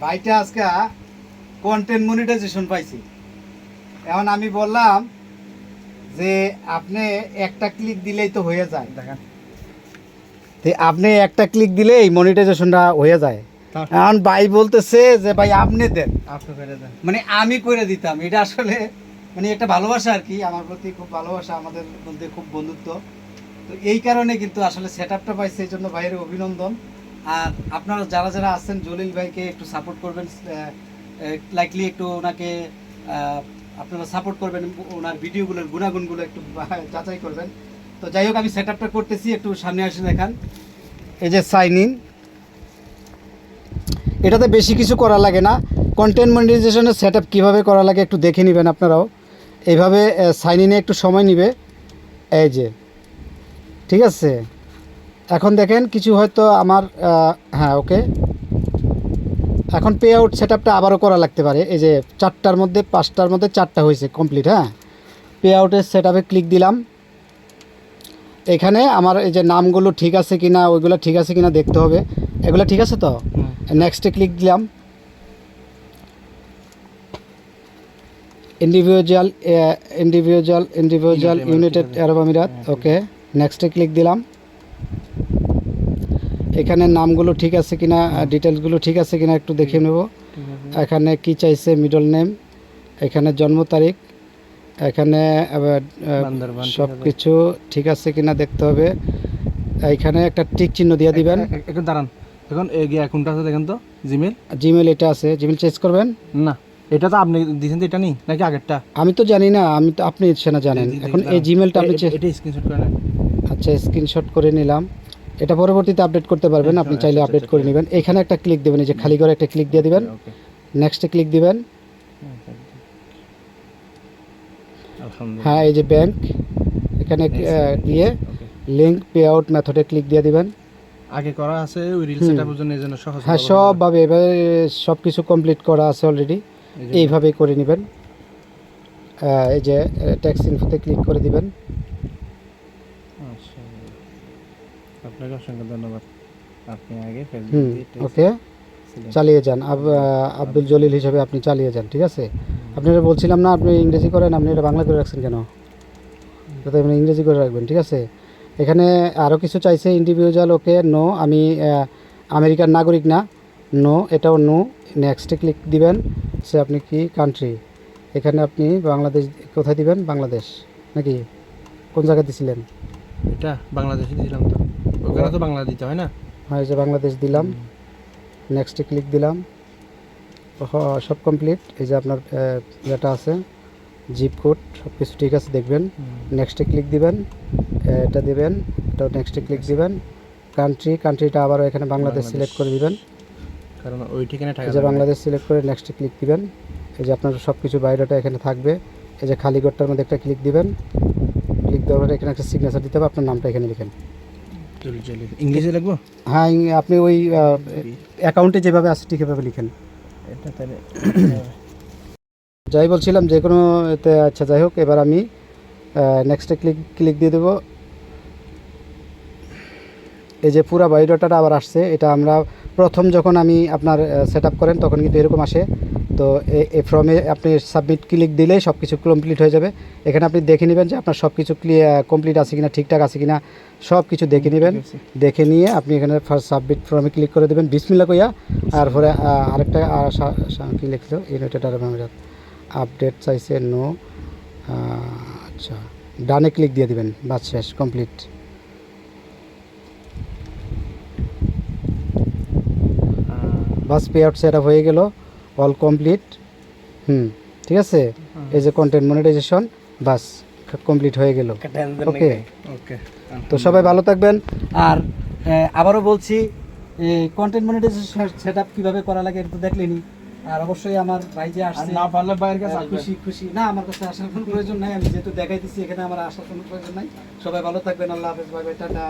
ভাইটা আজকে content monetization পাইছি। এখন আমি বললাম যে আপনি একটা ক্লিক দিলেই তো হয়ে যায়। দেখেন। তো আপনি একটা ক্লিক দিলেই মনিটাইজেশনটা হয়ে যায়। এখন ভাই বলতেছে যে ভাই আপনি দেন। আপনি করে দেন। মানে আমি করে দিতাম। এটা আসলে মানে একটা ভালোবাসা আর কি। আমার প্রতি খুব ভালোবাসা আমাদের মধ্যে খুব বন্ধুত্ব। তো এই কারণে কিন্তু আসলে সেট আপটা পাইছে এই জন্য ভাইয়ের অভিনন্দন। আর আপনারা যারা যারা আছেন, জলিল ভাইকে একটু সাপোর্ট করবেন লাইকলি একটু ওনাকে আপনারা সাপোর্ট করবেন, ওনার ভিডিওগুলোর গুণাগুণগুলো একটু যাচাই করবেন। তো যাই হোক, আমি সেট আপটা করতেছি, একটু সামনে আসে দেখান। এই যে সাইন ইন এটাতে বেশি কিছু করা লাগে না। কন্টেন্ট মনিটাইজেশনের সেট আপ কীভাবে করা লাগে একটু দেখে নেবেন আপনারাও। এইভাবে সাইন ইনে একটু সময় নেবে। এই যে, ঠিক আছে? এখন দেখেন কিছু হয়তো আমার হ্যাঁ ওকে এখন পে আউট সেট আপটা আবারও করা লাগতে পারে। এই যে চারটার মধ্যে পাঁচটার মধ্যে চারটা হয়েছে কমপ্লিট হ্যাঁ? পে আউটের সেট আপে ক্লিক দিলাম। এখানে আমার এই যে নামগুলো ঠিক আছে কি না ওইগুলো ঠিক আছে কি না দেখতে হবে। এগুলো ঠিক আছে তো? নেক্সটে ক্লিক দিলাম। ইন্ডিভিজুয়াল ইন্ডিভিজুয়াল ইন্ডিভিজুয়াল ইউনাইটেড আরব আমিরাত ওকে নেক্সটে ক্লিক দিলাম। এখানে নামগুলো ঠিক আছে কিনা ডিটেলসগুলো ঠিক আছে কিনা একটু দেখে নেব। এখানে কি চাইছে মিডল নেম এখানে জন্ম তারিখ এখানে সব কিছু ঠিক আছে। কিনা দেখতে হবে। এখানে একটা টিক চিহ্ন দিয়ে দিবেন। একটু দাঁড়ান। এখন এই গিয়ে কোনটা আছে দেখেন তো জিমেল জিমেল এটা আছে। জিমেল চেঞ্জ করবেন? না। এটা তো আপনি দিয়েছেন এটা নেই? নাকি আগেরটা? আমি তো জানি না আমি তো আপনি সেনা জানেন। এখন এই জিমেলটা আপনি এটা স্ক্রিনশট আচ্ছা স্ক্রিনশট করে নিলাম। এটা পরবর্তীতে আপডেট করতে পারবেন আপনি আচ্ছা, চাইলে আচ্ছা, আপডেট আচ্ছা, করে নেবেন। এখানে একটা ক্লিক দেবেন এই যে খালি করে একটা ক্লিক দিয়ে দিবেন নেক্সটে ক্লিক দিবেন। হ্যাঁ এই যে ব্যাংক এখানে গিয়ে লিঙ্ক পে আউট মেথডে ক্লিক দিয়ে দিবেন। আগে করা আছে ওই রিল। সেটআপের জন্য এজন্য সহজ হ্যাঁ। সবভাবে এবারে সব কিছু কমপ্লিট করা আছে অলরেডি এই এইভাবেই করে নেবেন। এই যে ট্যাক্স ইনফোতে ক্লিক করে দিবেন আচ্ছা। আপনাকে অসংখ্য ধন্যবাদ। আপনি আগে ওকে চালিয়ে যান। আব্দুল জলিল হিসেবে আপনি চালিয়ে যান ঠিক আছে? আপনারা বলছিলাম না আপনি ইংরেজি করেন আপনি এটা বাংলা করে রাখছেন কেন? আপনি ইংরেজি করে রাখবেন ঠিক আছে? এখানে আরও কিছু চাইছে ইন্ডিভিজুয়াল ওকে নো আমি আমেরিকার নাগরিক না। নো এটাও নো নেক্সটে ক্লিক দিবেন সে আপনি কি কান্ট্রি এখানে আপনি বাংলাদেশ কোথায় দিবেন? বাংলাদেশ নাকি? কোন জায়গায় দিছিলেন? এটা বাংলাদেশে দিলাম তো। ওখানে তো বাংলা দিতে হয় না? হ্যাঁ এই যে বাংলাদেশ দিলাম। নেক্সটে ক্লিক দিলাম। হ- সব কমপ্লিট এই যে আপনার ইয়েটা আছে জিপ কোড সব কিছু ঠিক আছে দেখবেন। নেক্সটে ক্লিক দিবেন এটা দিবেন এটাও নেক্সটে ক্লিক দিবেন। কান্ট্রি কান্ট্রিটা আবারও এখানে বাংলাদেশ। সিলেক্ট করে দিবেন। কারণ ওই ঠিকানা এই যে বাংলাদেশ সিলেক্ট করে নেক্সটে ক্লিক দিবেন। এই যে আপনার সব কিছু বায়োডাটা এখানে থাকবে। এই যে খালি ঘরটার মধ্যে একটা ক্লিক দিবেন। ক্লিক দেওয়ার এখানে একটা সিগনেচার দিতে হবে। আপনার নামটা এখানে লিখেন। ইংলিশে লিখব? হ্যাঁ আপনি ওই অ্যাকাউন্টে যেভাবে আছে ঠিক এভাবে লিখেন। এটা তাহলে যাই বলছিলাম যে কোনো এতে আচ্ছা যাই হোক এবার আমি নেক্সটে ক্লিক ক্লিক দিয়ে দেবো। এই যে পুরা বায়োডাটাটা আবার আসছে এটা আমরা প্রথম যখন আমি আপনার সেট আপ করেন তখন কিন্তু এরকম আসে। তো এই ফর্মে আপনি সাবমিট ক্লিক দিলেই সব কিছু কমপ্লিট হয়ে যাবে। এখানে আপনি দেখে নেবেন যে আপনার সব কিছু কমপ্লিট আছে কিনা ঠিকঠাক আছে কিনা সব কিছু দেখে নেবেন। দেখে নিয়ে আপনি এখানে ফার্স্ট সাবমিট ফর্মে ক্লিক করে দেবেন। বিসমিল্লা কইয়া আর পরে আরেকটা কি লিখলো? ইউনাইটেড আরব আমিরাত আপডেট চাইছে নো আচ্ছা ডানে ক্লিক দিয়ে দিবেন বাস শেষ কমপ্লিট বাস পে আউট সেট আপ হয়ে গেল। অল কমপ্লিট হুম ঠিক আছে? এই যে কন্টেন্ট মনিটাইজেশন বাস কমপ্লিট হয়ে গেল। ওকে ওকে তো সবাই ভালো থাকবেন। আর আবারও বলছি কন্টেন্ট মনিটাইজেশন সেট আপ কীভাবে করা লাগে এটা তো দেখলেনি। আর অবশ্যই আমার ভাই যে আসছে না পারলে বাইরের কাছে খুশি খুশি। না আমার কাছে আসার কোনো প্রয়োজন নাই। আমি যেহেতু দেখাই দিচ্ছি এখানে আমার আসার কোনো প্রয়োজন নাই। সবাই ভালো থাকবেন। আল্লাহ হাফেজ। Bye bye tata.